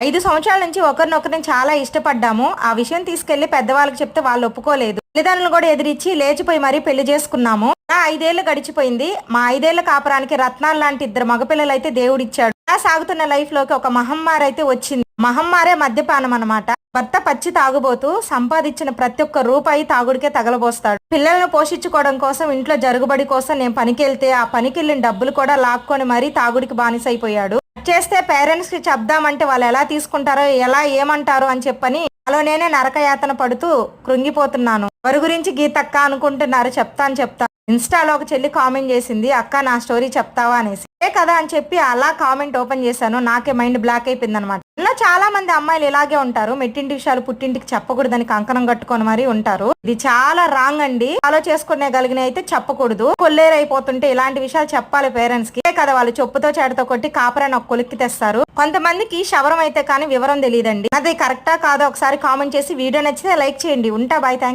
ఐదు సంవత్సరాల నుంచి ఒకరినొకరిని చాలా ఇష్టపడ్డాము. ఆ విషయం తీసుకెళ్ళి పెద్దవాళ్ళకి చెప్తే వాళ్ళు ఒప్పుకోలేదు. తల్లిదండ్రులు కూడా ఎదిరించి లేచిపోయి మరీ పెళ్ళి చేసుకున్నాము. నా ఐదేళ్ళు గడిచిపోయింది. మా ఐదేళ్ళ కాపురానికి రత్నాలు లాంటి ఇద్దరు మగపిల్లలు అయితే దేవుడిచ్చాడు. అలా సాగుతున్న లైఫ్లోకి ఒక మహమ్మారి అయితే వచ్చింది. మహమ్మారే మద్యపానం అనమాట భర్త పచ్చి తాగుబోతూ సంపాదించిన ప్రతి ఒక్క రూపాయి తాగుడికే తగలబోస్తాడు. పిల్లలను పోషించుకోవడం కోసం ఇంట్లో జరుగుబడి కోసం నేను పనికెళ్తే ఆ పనికెళ్ళిన డబ్బులు కూడా లాక్కొని మరీ తాగుడికి బానిసైపోయాడు. చేస్తే పేరెంట్స్కి చెప్దామంటే వాళ్ళు ఎలా తీసుకుంటారో ఎలా ఏమంటారో అని చెప్పని అలో నేనే నరకయాతన పడుతూ కృంగిపోతున్నాను. ఎవరి గురించి గీతక్క అనుకుంటున్నారు చెప్తాను చెప్తాను ఇన్స్టాలో ఒక చెల్లి కామెంట్ చేసింది అక్క నా స్టోరీ చెప్తావా అనేసి. ఏ కదా అని చెప్పి అలా కామెంట్ ఓపెన్ చేశాను. నాకే మైండ్ బ్లాక్ అయిపోయింది అనమాట చాలా మంది అమ్మాయిలు ఇలాగే ఉంటారు. మెట్టింటి విషయాలు పుట్టింటికి చెప్పకూడదని కంకణం కట్టుకొని మరీ ఉంటారు. ఇది చాలా రాంగ్ అండి. ఫాలో చేసుకునే కలిగిన అయితే చెప్పకూడదు. కొల్లేరైపోతుంటే ఇలాంటి విషయాలు చెప్పాలి పేరెంట్స్కి. కదా వాళ్ళు చెప్పుతో చేటతో కొట్టి కాపురాన్ని ఒక కొలిక్కి తెస్తారు. కొంతమందికి శవరం అయితే కానీ వివరం తెలియదండి. అది కరెక్టా కాదో ఒకసారి కామెంట్ చేసి వీడియో నచ్చితే లైక్ చేయండి. ఉంటా బాయ్ థ్యాంక్